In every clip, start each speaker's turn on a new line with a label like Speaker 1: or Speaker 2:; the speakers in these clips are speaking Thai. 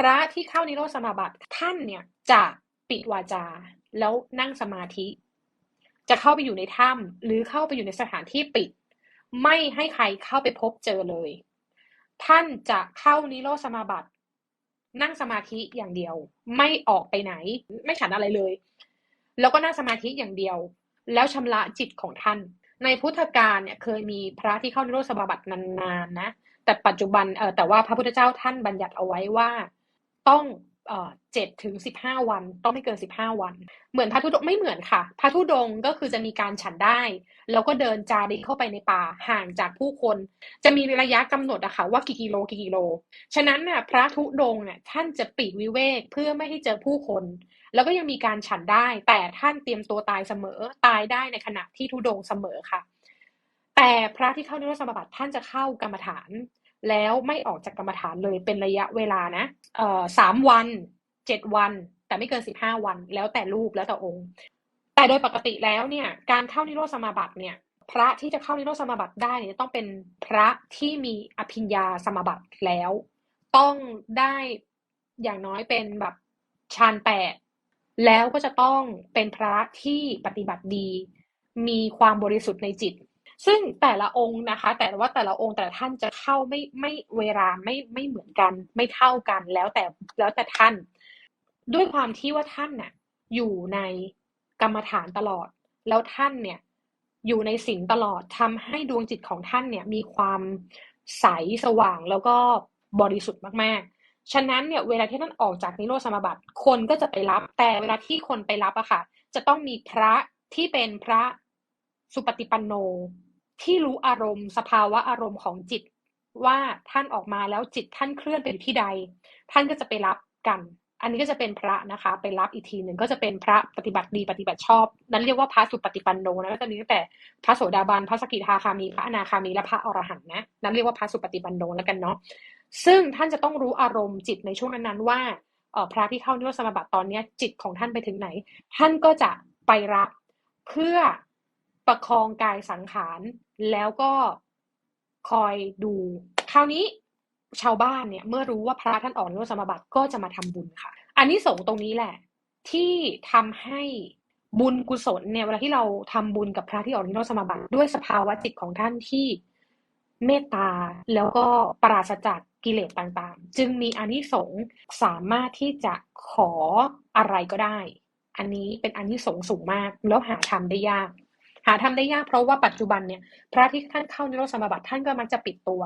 Speaker 1: พระที่เข้านิโรธสมาบัติท่านเนี่ยจะปิดวาจา แล้วนั่งสมาธิ จะเข้าไปอยู่ในถ้ำหรือเข้าไปอยู่ในสถานที่ปิด ไม่ให้ใครเข้าไปพบเจอเลย ท่านจะเข้านิโรธสมาบัติ นั่งสมาธิอย่างเดียว ไม่ออกไปไหน ไม่ฉันอะไรเลย แล้วก็นั่งสมาธิอย่างเดียว แล้วชำระจิตของท่าน ในพุทธกาลเนี่ยเคยมีพระที่เข้านิโรธสมาบัตินานๆนะแต่ปัจจุบันเออแต่ว่าพระพุทธเจ้าท่านบัญญัติเอาไว้ว่า ต้องเจ็ดถึงสิบห้าวัน ต้องไม่เกินสิบห้าวัน เหมือนพระธุดงไม่เหมือนค่ะพระธุดงก็คือจะมีการฉันได้ แล้วก็เดินจาริกเข้าไปในป่าห่างจากผู้คน จะมีระยะกำหนดอะค่ะว่ากี่กิโลกี่กิโล ฉะนั้นน่ะพระธุดงเนี่ยท่านจะปีกวิเวกเพื่อไม่ให้เจอผู้คน แล้วก็ยังมีการฉันได้ แต่ท่านเตรียมตัวตายเสมอตายได้ในขณะที่ธุดงเสมอค่ะ แต่พระที่เข้านิโรธสมาบัติท่านจะเข้ากรรมฐาน แล้วไม่ออกจากกรรมฐานเลยเป็นระยะเวลานะเอ่อสามวันเจ็ดวัน แต่ไม่เกินสิบห้าวัน แล้วแต่รูปแล้วแต่องค์ แต่โดยปกติแล้วเนี่ยการเข้านิโรธสมาบัติเนี่ยพระที่จะเข้านิโรธสมาบัติได้เนี่ยต้องเป็นพระที่มีอภิญญาสมาบัติแล้ว ต้องได้อย่างน้อยเป็นแบบฌานแปดแล้วก็จะต้องเป็นพระที่ปฏิบัติดี มีความบริสุทธิ์ในจิต ซึ่งแต่ละองค์นะคะ แต่ว่าแต่ละองค์แต่ละท่านจะเข้าไม่ไม่เวลาไม่ไม่เหมือนกัน ไม่เท่ากันแล้วแต่แล้วแต่ท่าน ด้วยความที่ว่าท่านน่ะอยู่ในกรรมฐานตลอด แล้วท่านเนี่ยอยู่ในศีลตลอดทำให้ดวงจิตของท่านเนี่ยมีความใสสว่างแล้วก็บริสุทธิ์มากๆ ฉะนั้นเนี่ยเวลาที่ท่านออกจากนิโรธสมาบัติคนก็จะไปรับ แต่เวลาที่คนไปรับอะค่ะ จะต้องมีพระที่เป็นพระสุปฏิปันโน ที่รู้อารมณ์ สภาวะอารมณ์ของจิต ว่าท่านออกมาแล้วจิตท่านเคลื่อนไปอยู่ที่ใด ท่านก็จะไปรับกัน อันนี้ก็จะเป็นพระนะคะ ไปรับอีกทีหนึ่งก็จะเป็นพระปฏิบัติดีปฏิบัติชอบ นั้นเรียกว่าพระสุปฏิปันโนนะก็จะมีตั้งแต่พระโสดาบันพระสกิทาคามีพระอนาคามีและพระอรหันต์นะนั้นเรียกว่าพระสุปฏิปันโนแล้วกันเนาะซึ่งท่านจะต้องรู้อารมณ์จิตในช่วงนั้นๆว่าเออพระที่เข้านิโรธสมาบัติตอนนี้จิตของท่านไปถึงไหน ท่านก็จะไปรับเพื่อ ประคองกายสังขารแล้วก็คอยดู คราวนี้ชาวบ้านเนี่ยเมื่อรู้ว่าพระท่านออกนิโรธสมบัติก็จะมาทำบุญค่ะอันนี้สงส์ตรงนี้แหละ ที่ทำให้บุญกุศลเนี่ยเวลาที่เราทำบุญกับพระที่ออกนิโรธสมบัติด้วยสภาวะจิตของท่านที่เมตตาแล้วก็ปราศจากกิเลสต่างๆ จึงมีอานิสงส์สามารถที่จะขออะไรก็ได้ อันนี้เป็นอานิสงส์สูงมากแล้วหาทำได้ยาก หาทำได้ยากเพราะว่าปัจจุบันเนี่ยพระที่ท่านเข้านิโรธสมาบัติท่านก็มักจะปิดตัว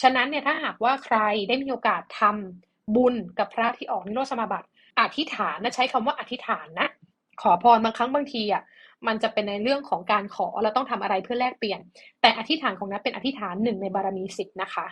Speaker 1: ฉะนั้นเนี่ยถ้าหากว่าใครได้มีโอกาสทำบุญกับพระที่ออกนิโรธสมาบัติอธิษฐานนะใช้คำว่าอธิษฐานนะขอพรบางครั้งบางทีอะมันจะเป็นในเรื่องของการขอเราต้องทำอะไรเพื่อแลกเปลี่ยน แต่อธิษฐานของนั้นเป็นอธิษฐานหนึ่งในบารมีสิทธ์นะคะ